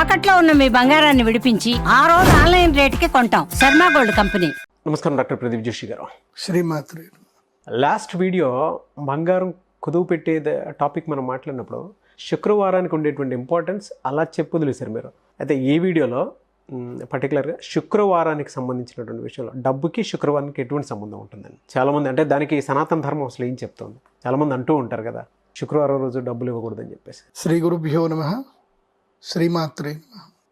తాకట్లో ఉన్న మీ బంగారాన్ని విడిపించి ఆ రోజు ఆన్లైన్ రేటుకి కొంటాం. Sharma gold company. నమస్కారం డాక్టర్ ప్రదీప్ జోషి గారు. శ్రీమాత్రి. లాస్ట్ వీడియో బంగారం కుదువు పెట్టే టాపిక్ మనం మాట్లాడినప్పుడు శుక్రవారానికి ఉండేటువంటి ఇంపార్టెన్స్ అలా చెప్పు వదిలేశారు మీరు. అయితే ఈ వీడియోలో పర్టికులర్గా శుక్రవారానికి సంబంధించినటువంటి విషయంలో డబ్బుకి శుక్రవారానికి ఎటువంటి సంబంధం ఉంటుందని. చాలామంది అంటే దానికి సనాతన ధర్మం అసలు ఏం చెప్తుంది? చాలామంది అంటూ ఉంటారు కదా శుక్రవారం రోజు డబ్బులు ఇవ్వకూడదని చెప్పేసి. శ్రీ గురుభ్యో నమ. శ్రీమాత్రే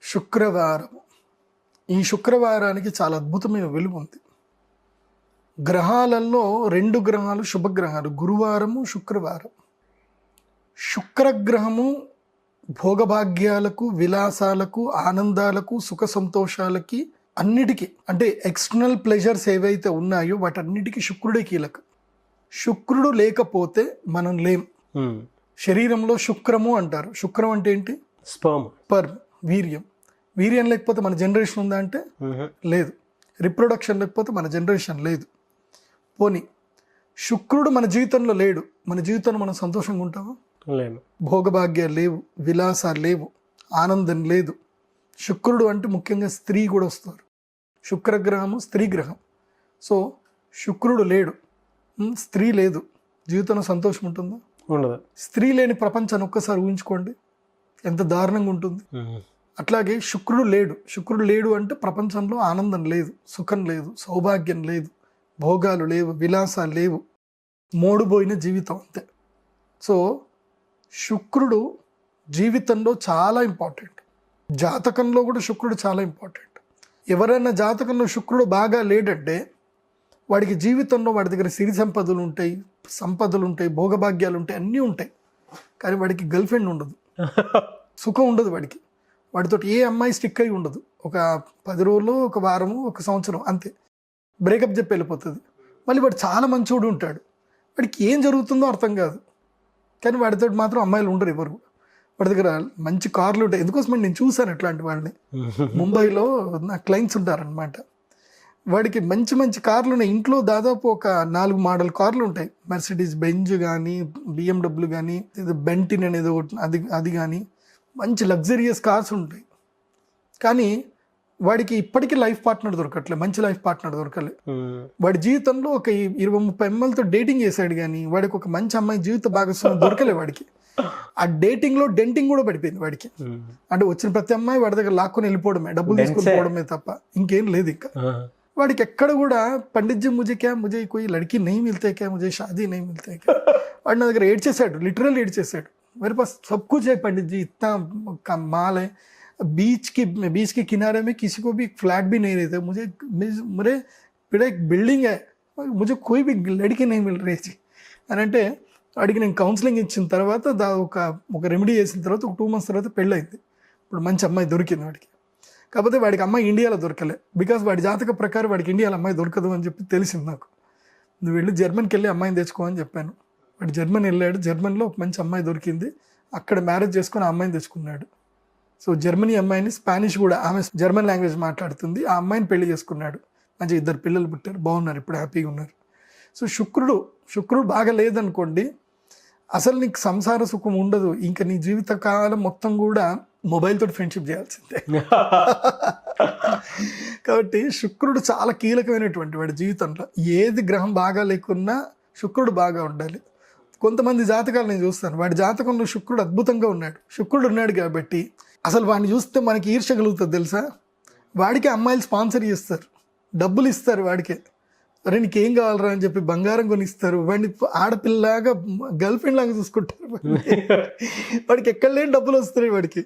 శుక్రవారం. ఈ శుక్రవారానికి చాలా అద్భుతమైన విలువ ఉంది. గ్రహాలలో రెండు గ్రహాలు శుభగ్రహాలు గురువారము శుక్రవారం. శుక్రగ్రహము భోగభాగ్యాలకు విలాసాలకు ఆనందాలకు సుఖ సంతోషాలకి అన్నిటికీ అంటే ఎక్స్టర్నల్ ప్లెజర్స్ ఏవైతే ఉన్నాయో వాటన్నిటికీ శుక్రుడే కీలకం. శుక్రుడు లేకపోతే మనం లేం. శరీరంలో శుక్రము అంటారు. శుక్రం అంటే ఏంటి? స్పర్మ్. పర్ వీర్యం. వీర్యం లేకపోతే మన జనరేషన్ ఉందా అంటే. లేదు. రిప్రొడక్షన్ లేకపోతే మన జనరేషన్ లేదు. పోని శుక్రుడు మన జీవితంలో లేడు. మన జీవితంలో మనం సంతోషంగా ఉంటామా? లేను. భోగభాగ్యాలు లేవు విలాసాలు లేవు ఆనందం లేదు. శుక్రుడు అంటే ముఖ్యంగా స్త్రీ కూడా వస్తారు. శుక్రగ్రహము స్త్రీ గ్రహం. సో శుక్రుడు లేడు. స్త్రీ లేదు. జీవితంలో సంతోషం ఉంటుందా? ఉండదు. స్త్రీ లేని ప్రపంచాన్ని ఒక్కసారి ఊహించుకోండి. ఎంత దారుణంగా ఉంటుంది. అట్లాగే శుక్రుడు లేడు. శుక్రుడు లేడు అంటే ప్రపంచంలో ఆనందం లేదు సుఖం లేదు సౌభాగ్యం లేదు భోగాలు లేవు విలాసాలు లేవు. మోడుపోయిన జీవితం అంతే. సో శుక్రుడు జీవితంలో చాలా ఇంపార్టెంట్ జాతకంలో కూడా శుక్రుడు చాలా ఇంపార్టెంట్ ఎవరైనా జాతకంలో శుక్రుడు బాగా లేడంటే వాడికి జీవితంలో వాడి దగ్గర సిరి సంపదలు ఉంటాయి సంపదలు ఉంటాయి భోగభాగ్యాలు ఉంటాయి అన్నీ ఉంటాయి. కానీ వాడికి గర్ల్ ఫ్రెండ్ ఉండదు. సుఖం ఉండదు వాడికి. వాడితో ఏ అమ్మాయి స్టిక్ అయి ఉండదు. ఒక పది రోజులు ఒక వారము ఒక సంవత్సరం అంతే. బ్రేకప్ చెప్పి వెళ్ళిపోతుంది. మళ్ళీ వాడు చాలా మంచోడు ఉంటాడు. వాడికి ఏం జరుగుతుందో అర్థం కాదు. కానీ వాడితో మాత్రం అమ్మాయిలు ఉండరు ఎవరు. వాడి దగ్గర మంచి కార్లు ఉంటాయి. ఎందుకోసం నేను చూశాను ఇట్లాంటి వాళ్ళని. ముంబైలో నా క్లయింట్స్ ఉంటారనమాట వాడికి మంచి మంచి కార్లు ఉన్నాయి ఇంట్లో దాదాపు ఒక నాలుగు మోడల్ కార్లు ఉంటాయి మెర్సిడీస్ బెంజ్ కానీ బిఎండబ్ల్యూ కానీ బెంటిన్ అనేది ఒకటి అది అది కానీ మంచి లగ్జరియస్ కార్స్ ఉంటాయి కానీ వాడికి ఇప్పటికీ లైఫ్ పార్ట్నర్ దొరకట్లే మంచి లైఫ్ పార్ట్నర్ దొరకలే. వాడి జీవితంలో ఒక ఇరవై ముప్పై ఎంఎల్తో డేటింగ్ చేశాడు కానీ వాడికి ఒక మంచి అమ్మాయి జీవిత భాగస్వామి దొరకలే వాడికి ఆ డేటింగ్లో డెంటింగ్ కూడా పడిపోయింది వాడికి. అంటే వచ్చిన ప్రతి అమ్మాయి వాడి దగ్గర లాక్కొని వెళ్ళిపోవడమే డబ్బులు తీసుకొని. పోవడమే తప్ప ఇంకేం లేదు ఇంకా. వాడికి ఎక్కడ కూడా పండిత్జీ ముజే క్యా ముజే కొయి లడ్కీ నహీ మిల్తే క్యా ముజే షాదీ నహీ మిల్తే క్యా వాడు నా దగ్గర ఏడ్ చేశాడు లిటరల్ ఏడ్ చేశాడు मेरे पास सब कुछ है पंडित जी इतना का माल है बीच के बीच के किनारे में किसी को भी फ्लैट भी नहीं रहता मुझे मेरे मेरा एक बिल्डिंग है मुझे कोई भी लड़की नहीं मिल रही थी అని అంటే వాడికి నేను కౌన్సిలింగ్ ఇచ్చిన తర్వాత దా ఒక ఒక రెమెడీ చేసిన తర్వాత ఒక టూ మంత్స్ తర్వాత పెళ్ళయింది ఇప్పుడు మంచి అమ్మాయి దొరికింది వాడికి కాకపోతే వాడికి అమ్మాయి ఇండియాలో దొరకలే. బికాస్ వాడి జాతక ప్రకారం వాడికి ఇండియాలో అమ్మాయి దొరకదు అని చెప్పి తెలిసింది నాకు. నువ్వు వెళ్ళి జర్మన్కి వెళ్ళి అమ్మాయిని తెచ్చుకో అని చెప్పాను. వాడు జర్మన్ వెళ్ళాడు. జర్మన్లో ఒక మంచి అమ్మాయి దొరికింది. అక్కడ మ్యారేజ్ చేసుకుని ఆ అమ్మాయిని తెచ్చుకున్నాడు. సో జర్మనీ అమ్మాయిని స్పానిష్ కూడా ఆమె జర్మన్ లాంగ్వేజ్ మాట్లాడుతుంది. ఆ అమ్మాయిని పెళ్ళి చేసుకున్నాడు. మంచి ఇద్దరు పిల్లలు పుట్టారు. బాగున్నారు. ఇప్పుడు హ్యాపీగా ఉన్నారు. సో శుక్రుడు శుక్రుడు బాగా లేదనుకోండి అసలు నీకు సంసార సుఖం ఉండదు. ఇంకా నీ జీవిత కాలం మొత్తం కూడా మొబైల్ తోటి ఫ్రెండ్షిప్ చేయాల్సిందే. కాబట్టి శుక్రుడు చాలా కీలకమైనటువంటి వాడి జీవితంలో. ఏది గ్రహం బాగా లేకున్నా శుక్రుడు బాగా ఉండాలి. కొంతమంది జాతకాలు నేను చూస్తాను. వాడి జాతకంలో శుక్రుడు అద్భుతంగా ఉన్నాడు. శుక్రుడు ఉన్నాడు కాబట్టి అసలు వాడిని చూస్తే మనకి ఈర్ష కలుగుతుంది తెలుసా? వాడికి అమ్మాయిలు స్పాన్సర్ చేస్తారు. డబ్బులు ఇస్తారు వాడికే. అరే నీకేం కావాలరా అని చెప్పి బంగారం కొనిస్తారు. వాడిని ఆడపిల్లలాగా గర్ల్ ఫ్రెండ్ లాగా చూసుకుంటారు వాడికి ఎక్కడ లేని డబ్బులు వస్తున్నాయి వాడికి.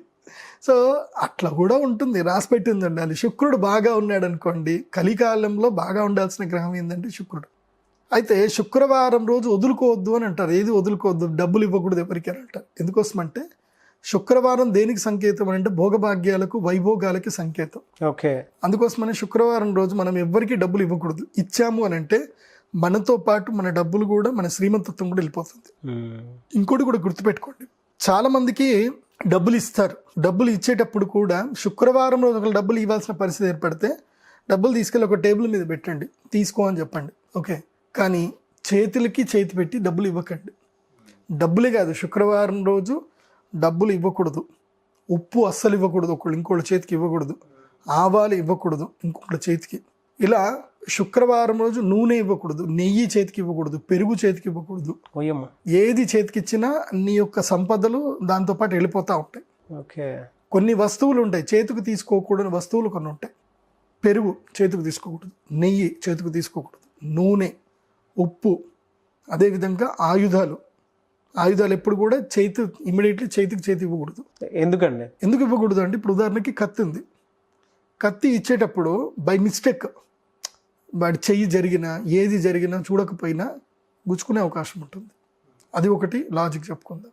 సో అట్లా కూడా ఉంటుంది. రాసి పెట్టింది ఉండాలి శుక్రుడు బాగా ఉన్నాడు అనుకోండి కలికాలంలో బాగా ఉండాల్సిన గ్రహం ఏంటంటే శుక్రుడు. అయితే శుక్రవారం రోజు వదులుకోవద్దు అని అంటారు. ఏది వదులుకోవద్దు? డబ్బులు ఇవ్వకూడదు ఎవరికైనా అంటారు. ఎందుకోసమంటే శుక్రవారం దేనికి సంకేతం అంటే భోగభాగ్యాలకు వైభోగాలకి సంకేతం. ఓకే. అందుకోసమనే శుక్రవారం రోజు మనం ఎవ్వరికీ డబ్బులు ఇవ్వకూడదు. ఇచ్చాము అని అంటే మనతో పాటు మన డబ్బులు కూడా మన శ్రీమంతత్వం కూడా వెళ్ళిపోతుంది. ఇంకోటి కూడా గుర్తుపెట్టుకోండి. చాలా మందికి డబ్బులు ఇస్తారు. డబ్బులు ఇచ్చేటప్పుడు కూడా శుక్రవారం రోజు ఒకరు డబ్బులు ఇవ్వాల్సిన పరిస్థితి ఏర్పడితే డబ్బులు తీసుకెళ్ళి ఒక టేబుల్ మీద పెట్టండి. తీసుకో అని చెప్పండి. ఓకే. కానీ చేతులకి చేతి పెట్టి డబ్బులు ఇవ్వకండి. డబ్బులే కాదు. శుక్రవారం రోజు డబ్బులు ఇవ్వకూడదు. ఉప్పు అస్సలు ఇవ్వకూడదు. ఒకళ్ళు ఇంకోళ్ళ చేతికి ఇవ్వకూడదు. ఆవాలు ఇవ్వకూడదు ఇంకొకళ్ళ చేతికి. ఇలా శుక్రవారం రోజు నూనె ఇవ్వకూడదు. నెయ్యి చేతికి ఇవ్వకూడదు. పెరుగు చేతికి ఇవ్వకూడదు. ఏది చేతికి ఇచ్చినా నీ యొక్క సంపదలు దాంతోపాటు వెళ్ళిపోతూ ఉంటాయి. ఓకే. కొన్ని వస్తువులు ఉంటాయి. చేతికి తీసుకోకూడని వస్తువులు కొన్ని ఉంటాయి. పెరుగు చేతికి తీసుకోకూడదు. నెయ్యి చేతికి తీసుకోకూడదు. నూనె ఉప్పు అదేవిధంగా ఆయుధాలు. ఆయుధాలు ఎప్పుడు కూడా చేతి ఇమీడియట్లీ చేతికి చేతి ఇవ్వకూడదు. ఎందుకండి? ఎందుకు ఇవ్వకూడదు అంటే ఇప్పుడు ఉదాహరణకి కత్తి ఉంది. కత్తి ఇచ్చేటప్పుడు బై మిస్టేక్ వాడి చెయ్యి జరిగినా ఏది జరిగినా చూడకపోయినా గుచ్చుకునే అవకాశం ఉంటుంది. అది ఒకటి లాజిక్ చెప్పుకుందాం.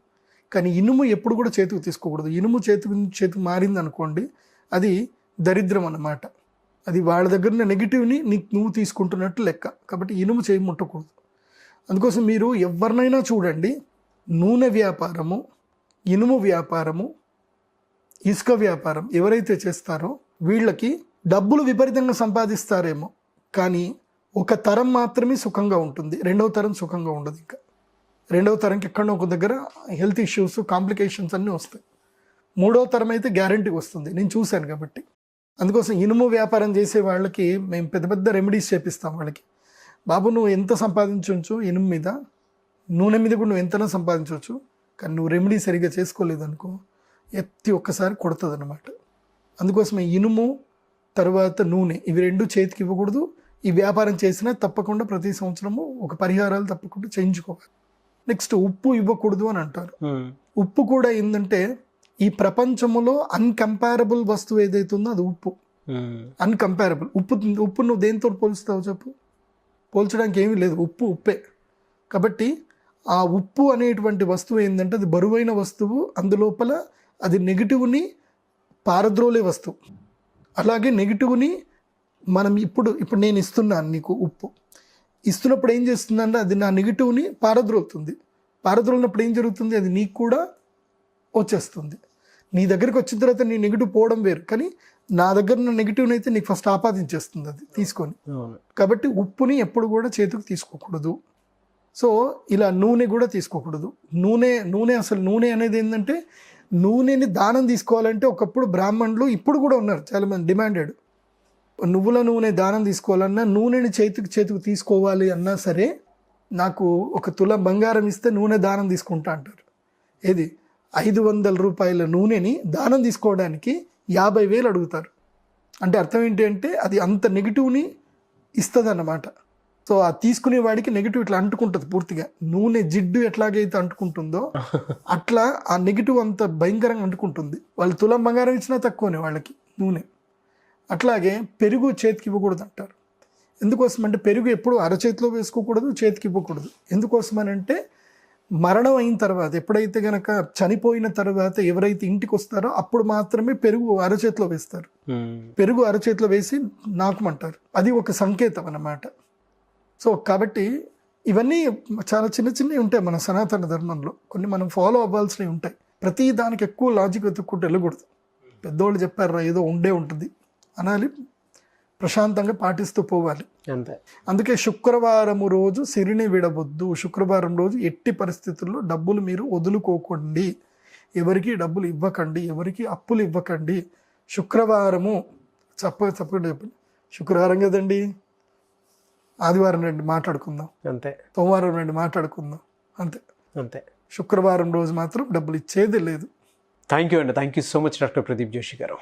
కానీ ఇనుము ఎప్పుడు కూడా చేతికి తీసుకోకూడదు. ఇనుము చేతికి చేతికి మారింది అనుకోండి అది దరిద్రం అన్నమాట. అది వాళ్ళ దగ్గర నెగిటివ్ని నీకు నువ్వు తీసుకుంటున్నట్టు లెక్క. కాబట్టి ఇనుము చేయి ముట్టకూడదు. అందుకోసం మీరు ఎవరినైనా చూడండి నూనె వ్యాపారము ఇనుము వ్యాపారము ఇసుక వ్యాపారం ఎవరైతే చేస్తారో వీళ్ళకి డబ్బులు విపరీతంగా సంపాదిస్తారేమో. కానీ ఒక తరం మాత్రమే సుఖంగా ఉంటుంది. రెండవ తరం సుఖంగా ఉండదు ఇంకా. రెండవ తరంకి ఎక్కడో ఒక దగ్గర హెల్త్ ఇష్యూస్ కాంప్లికేషన్స్ అన్నీ వస్తాయి. మూడవ తరం అయితే గ్యారంటీ వస్తుంది. నేను చూశాను కాబట్టి. అందుకోసం ఇనుము వ్యాపారం చేసే వాళ్ళకి మేము పెద్ద పెద్ద రెమెడీస్ చేపిస్తాం వాళ్ళకి. బాబు నువ్వు ఎంత సంపాదించవచ్చు ఇనుము మీద? నూనె మీద కూడా నువ్వు ఎంతైనా సంపాదించవచ్చు కానీ నువ్వు రెమెడీ సరిగ్గా చేసుకోలేదు అనుకో ఎత్తి ఒక్కసారి కొడుతుంది అనమాట అందుకోసమే ఇనుము తర్వాత నూనె ఇవి రెండు చేతికి ఇవ్వకూడదు. ఈ వ్యాపారం చేసినా తప్పకుండా ప్రతి సంవత్సరము ఒక పరిహారాలు తప్పకుండా చేయించుకోవాలి. నెక్స్ట్ ఉప్పు ఇవ్వకూడదు అని అంటారు. ఉప్పు కూడా ఏంటంటే ఈ ప్రపంచములో అన్కంపారబుల్ వస్తువు ఏదైతే ఉందో అది ఉప్పు. అన్కంపారబుల్ ఉప్పు ఉప్పు నువ్వు దేంతో పోలుస్తావు చెప్పు? పోల్చడానికి ఏమీ లేదు. ఉప్పు ఉప్పే. కాబట్టి ఆ ఉప్పు అనేటువంటి వస్తువు ఏంటంటే అది బరువైన వస్తువు అందులోపల అది నెగిటివ్ని పారద్రోలే వస్తువు. అలాగే నెగిటివ్ని మనం ఇప్పుడు ఇప్పుడు నేను ఇస్తున్నాను నీకు ఉప్పు. ఇస్తున్నప్పుడు ఏం చేస్తుందంటే అది నా నెగిటివ్ని పారద్రోలుతుంది. పారద్రోలినప్పుడు ఏం జరుగుతుంది? అది నీకు కూడా వచ్చేస్తుంది. నీ దగ్గరికి వచ్చిన తర్వాత నీ నెగిటివ్ పోవడం వేరు కానీ నా దగ్గర ఉన్న నెగిటివ్ని అయితే నీకు ఫస్ట్ ఆపాదించేస్తుంది అది తీసుకొని. కాబట్టి ఉప్పుని ఎప్పుడు కూడా చేతికి తీసుకోకూడదు. సో ఇలా నూనె కూడా తీసుకోకూడదు. నూనె నూనె అసలు నూనె అనేది ఏంటంటే నూనెని దానం తీసుకోవాలంటే ఒకప్పుడు బ్రాహ్మణులు ఇప్పుడు కూడా ఉన్నారు చాలామంది డిమాండెడ్. నువ్వుల నూనె దానం తీసుకోవాలన్నా నూనెని చేతికి చేతికి తీసుకోవాలి అన్నా సరే నాకు ఒక తుల బంగారం ఇస్తే నూనె దానం తీసుకుంటా అంటారు. ఏది? ఐదు వందల రూపాయల నూనెని దానం తీసుకోవడానికి యాభై వేలు అడుగుతారు. అంటే అర్థం ఏంటి అంటే అది అంత నెగిటివ్ని ఇస్తుంది అన్నమాట సో ఆ తీసుకునే వాడికి నెగిటివ్ ఇట్లా అంటుకుంటుంది పూర్తిగా. నూనె జిడ్డు ఎట్లాగైతే అంటుకుంటుందో అట్లా ఆ నెగిటివ్ అంత భయంకరంగా అంటుకుంటుంది. వాళ్ళు తులం బంగారం ఇచ్చినా తక్కువనే వాళ్ళకి నూనె. అట్లాగే పెరుగు చేతికి ఇవ్వకూడదు అంటారు ఎందుకోసం అంటే పెరుగు ఎప్పుడు అరచేతిలో వేసుకోకూడదు చేతికి ఇవ్వకూడదు. ఎందుకోసం అని అంటే మరణం అయిన తర్వాత ఎప్పుడైతే గనక చనిపోయిన తర్వాత ఎవరైతే ఇంటికి వస్తారో అప్పుడు మాత్రమే పెరుగు అరచేతిలో వేస్తారు. పెరుగు అరచేతిలో వేసి నాకమంటారు. అది ఒక సంకేతం అన్నమాట. సో కాబట్టి ఇవన్నీ చాలా చిన్న చిన్నవి ఉంటాయి మన సనాతన ధర్మంలో. కొన్ని మనం ఫాలో అవ్వాల్సినవి ఉంటాయి. ప్రతి దానికి ఎక్కువ లాజిక్ వెతుక్కుంటూ వెళ్ళకూడదు. పెద్దోళ్ళు చెప్పారు ఏదో ఉండే ఉంటుంది. అనాలి. ప్రశాంతంగా పాటిస్తూ పోవాలి. అంతే. అందుకే శుక్రవారం రోజు సిరిని విడవద్దు. శుక్రవారం రోజు ఎట్టి పరిస్థితుల్లో డబ్బులు మీరు వదులుకోకండి. ఎవరికి డబ్బులు ఇవ్వకండి. ఎవరికి అప్పులు ఇవ్వకండి. శుక్రవారము చెప్ప చెప్పండి చెప్పండి. శుక్రవారం కదండి. ఆదివారం రండి మాట్లాడుకుందాం. అంతే. సోమవారం రండి మాట్లాడుకుందాం. అంతే. అంతే. శుక్రవారం రోజు మాత్రం డబ్బులు ఇచ్చేది లేదు. థ్యాంక్ యూ అండి. Thank you so much doctor Pradeep Joshi గారు.